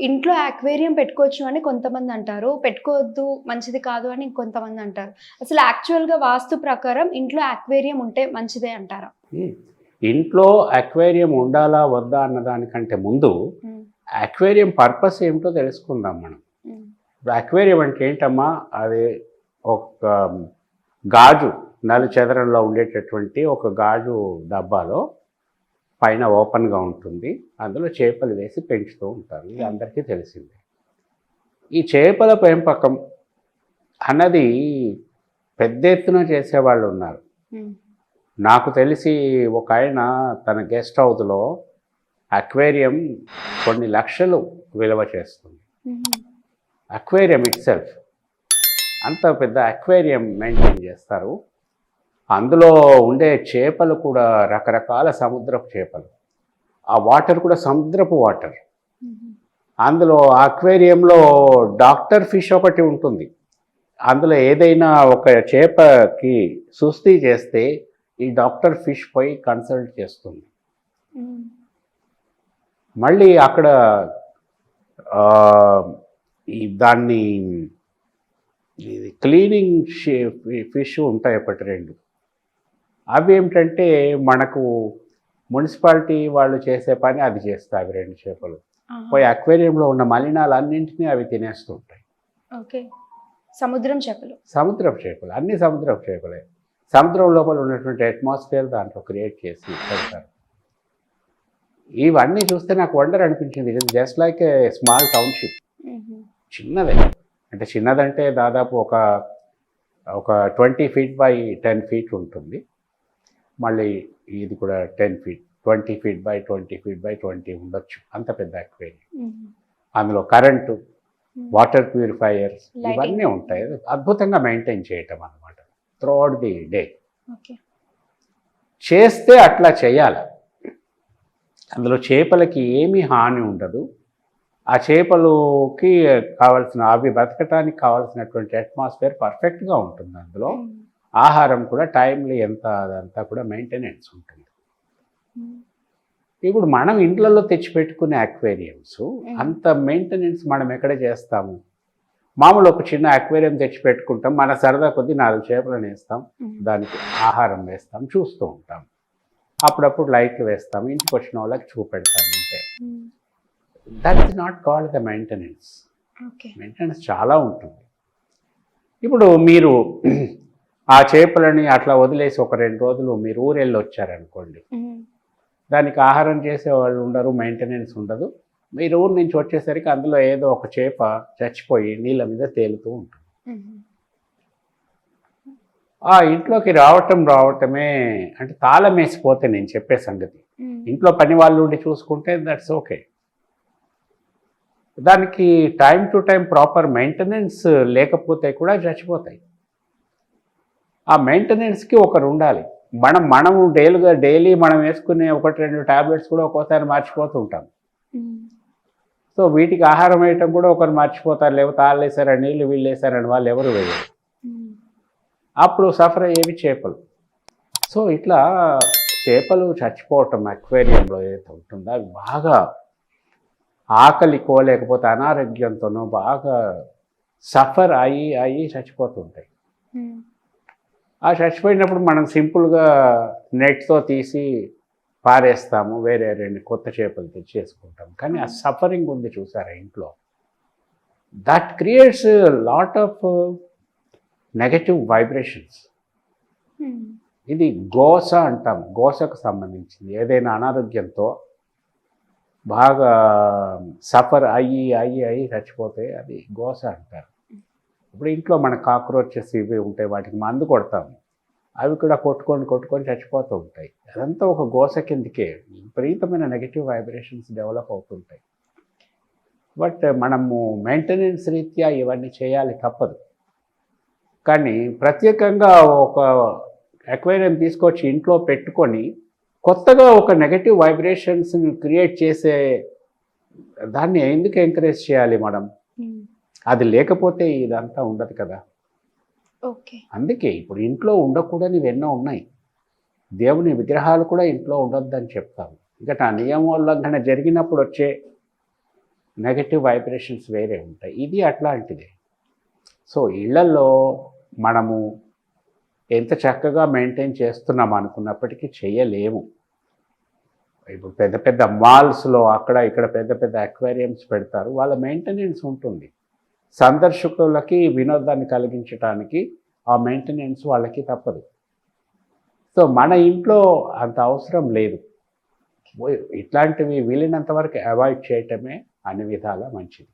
ఇంట్లో అక్వేరియం పెట్టుకోవచ్చు అని కొంతమంది అంటారు. పెట్టుకోవద్దు మంచిది కాదు అని కొంతమంది అంటారు. అసలు యాక్చువల్గా వాస్తు ప్రకారం ఇంట్లో అక్వేరియం ఉంటే మంచిదే అంటారా? ఇంట్లో అక్వేరియం ఉండాలా వద్దా అన్న దానికంటే ముందు అక్వేరియం పర్పస్ ఏమిటో తెలుసుకుందాం మనం. అక్వేరియం అంటే ఏంటమ్మా? అది ఒక గాజు నలు చదరంలో ఉండేటటువంటి ఒక గాజు డబ్బాలో పైన ఓపెన్గా ఉంటుంది. అందులో చేపలు వేసి పెంచుతూ ఉంటారు. ఇది అందరికీ తెలిసిందే. ఈ చేపల పెంపకం అన్నది పెద్ద ఎత్తున చేసేవాళ్ళు ఉన్నారు. నాకు తెలిసి ఒక ఆయన తన గెస్ట్ హౌస్లో అక్వేరియం కొన్ని లక్షలు విలువ చేస్తుంది. అక్వేరియం ఇట్ సెల్ఫ్ అంత పెద్ద అక్వేరియం మెయింటైన్ చేస్తారు. అందులో ఉండే చేపలు కూడా రకరకాల సముద్రపు చేపలు. ఆ వాటర్ కూడా సముద్రపు వాటర్. అందులో అక్వేరియంలో డాక్టర్ ఫిష్ ఒకటి ఉంటుంది. అందులో ఏదైనా ఒక చేపకి సుస్థి చేస్తే ఈ డాక్టర్ ఫిష్ పోయి కన్సల్ట్ చేస్తుంది. మళ్ళీ అక్కడ ఈ దాన్ని క్లీనింగ్ ఫిష్ ఉంటాయి ఒకటి రెండు. అవి ఏమిటంటే మనకు మున్సిపాలిటీ వాళ్ళు చేసే పని అది చేస్తాయి అవి రెండు చేపలు. పోయి అక్వేరియంలో ఉన్న మలినాలు అన్నింటినీ అవి తినేస్తూ ఉంటాయి. ఓకే. సముద్రం చేపలు. సముద్రపు చేపలు అన్ని సముద్రపు చేపలే. సముద్రం లోపల ఉన్నటువంటి అట్మాస్ఫియర్ దాంట్లో క్రియేట్ చేసి పెడతారు. ఇవన్నీ చూస్తే నాకు వండర్ అనిపించింది. ఇది just like a small township చిన్నదే. అంటే చిన్నదంటే దాదాపు ఒక ఒక twenty feet by ten feet ఉంటుంది. మళ్ళీ ఇది కూడా ten feet twenty feet by twenty feet by twenty ఉండొచ్చు. అంత పెద్ద అక్వేరియం అందులో కరెంటు వాటర్ ప్యూరిఫైయర్స్. ఇవన్నీ ఉంటాయి. అద్భుతంగా మెయింటైన్ చేయటం అనమాట త్రూఅవుట్ ది డే చేస్తే అట్లా చేయాలి. అందులో చేపలకి ఏమీ హాని ఉండదు. ఆ చేపలుకి కావాల్సిన అవి బతకటానికి కావాల్సినటువంటి అట్మాస్ఫియర్ పర్ఫెక్ట్గా ఉంటుంది అందులో. ఆహారం కూడా టైంలీ ఎంత అదంతా కూడా మెయింటెనెన్స్ ఉంటుంది. ఇప్పుడు మనం ఇండ్లలో తెచ్చిపెట్టుకునే అక్వేరియంస్ అంత మెయింటెనెన్స్ మనం ఎక్కడ చేస్తాము? మామూలు ఒక చిన్న అక్వేరియం తెచ్చి పెట్టుకుంటాం మన సరదా కొద్దీ నాలుగు చేపలను వేస్తాం దానికి ఆహారం వేస్తాం చూస్తూ ఉంటాం. అప్పుడప్పుడు లైట్లు వేస్తాం ఇంటికి వచ్చిన వాళ్ళకి చూపెడతాం ఉమ్, that is not called the maintenance okay. Maintenance చాలా ఉంటుంది. ఇప్పుడు మీరు ఆ చేపలని అట్లా వదిలేసి ఒక రెండు రోజులు మీరు ఊరెళ్ళి వచ్చారనుకోండి దానికి ఆహారం చేసే వాళ్ళు ఉండరు మెయింటెనెన్స్ ఉండదు. మీరు ఊరు నుంచి వచ్చేసరికి అందులో ఏదో ఒక చేప చచ్చిపోయి నీళ్ళ మీద తేలుతూ ఉంటుంది. ఆ ఇంట్లోకి రావటం రావటమే అంటే తాళం వేసిపోతే నేను చెప్పే సంగతి. ఇంట్లో పని వాళ్ళు ఉండి చూసుకుంటే దట్స్ ఓకే దానికి time to time proper maintenance లేకపోతే కూడా చచ్చిపోతాయి. ఆ మెయింటెనెన్స్కి ఒకరు ఉండాలి మనం మనము డైలీగా డైలీ మనం వేసుకునే ఒకటి రెండు ట్యాబ్లెట్స్ కూడా ఒక్కోసారి మర్చిపోతుంటాం. సో వీటికి ఆహారం వేయటం కూడా ఒకరు మర్చిపోతారు. లేకపోతే వాళ్ళు వేసారని నీళ్ళు వీళ్ళు వేసారని వాళ్ళు ఎవరు వేయరు. అప్పుడు సఫర్ అయ్యేవి చేపలు. సో ఇట్లా చేపలు చచ్చిపోవటం అక్వేరియంలో ఏదైతే ఉంటుందో అవి బాగా ఆకలికో లేకపోతే అనారోగ్యంతోనో బాగా సఫర్ అయ్యి అయ్యి చచ్చిపోతుంటాయి. ఆ చచ్చిపోయినప్పుడు మనం సింపుల్గా నెట్తో తీసి పారేస్తాము వేరే రెండు కొత్త చేపలు తెచ్చేసుకుంటాం. కానీ ఆ సఫరింగ్ ఉంది చూసారా ఇంట్లో? That creates lot of negative vibrations ఇది గోస అంటాం. గోసకు సంబంధించింది. ఏదైనా అనారోగ్యంతో బాగా సఫర్ అయ్యి అయ్యి అయ్యి చచ్చిపోతే అది గోస అంటారు. ఇప్పుడు ఇంట్లో మన కాక్రోచెస్ ఇవి ఉంటాయి వాటికి మందు కొడతాము అవి కూడా కొట్టుకొని కొట్టుకొని చచ్చిపోతూ ఉంటాయి. అదంతా ఒక గోస కిందకే విపరీతమైన నెగిటివ్ వైబ్రేషన్స్ డెవలప్ అవుతుంటాయి. బట్ మనము మెయింటెనెన్స్ రీత్యా ఇవన్నీ చేయాలి తప్పదు. కానీ ప్రత్యేకంగా ఒక అక్వేరియం తీసుకొచ్చి ఇంట్లో పెట్టుకొని కొత్తగా ఒక నెగటివ్ వైబ్రేషన్స్ని క్రియేట్ చేసే దాన్ని ఎందుకు ఎంకరేజ్ చేయాలి మనం అది లేకపోతే ఇదంతా ఉండదు కదా. ఓకే. అందుకే ఇప్పుడు ఇంట్లో ఉండకూడనివి ఎన్నో ఉన్నాయి. దేవుని విగ్రహాలు కూడా ఇంట్లో ఉండొద్దని చెప్తాము. ఇక ఆ నియమోల్లంఘన జరిగినప్పుడు వచ్చే నెగటివ్ వైబ్రేషన్స్ వేరే ఉంటాయి. ఇది అట్లాంటిదే. సో ఇళ్ళలో మనము ఎంత చక్కగా మెయింటైన్ చేస్తున్నాం అనుకున్నప్పటికీ చేయలేము. ఇప్పుడు పెద్ద పెద్ద మాల్స్లో అక్కడ ఇక్కడ పెద్ద పెద్ద అక్వేరియంస్ పెడతారు. వాళ్ళ మెయింటెనెన్స్ ఉంటుంది. సందర్శకులకి వినోదాన్ని కలిగించడానికి ఆ మెయింటెనెన్స్ వాళ్ళకి తప్పదు. సో మన ఇంట్లో అంత అవసరం లేదు. ఇట్లాంటివి వీలైనంత వరకు అవాయిడ్ చేయటమే అన్ని విధాలా మంచిది.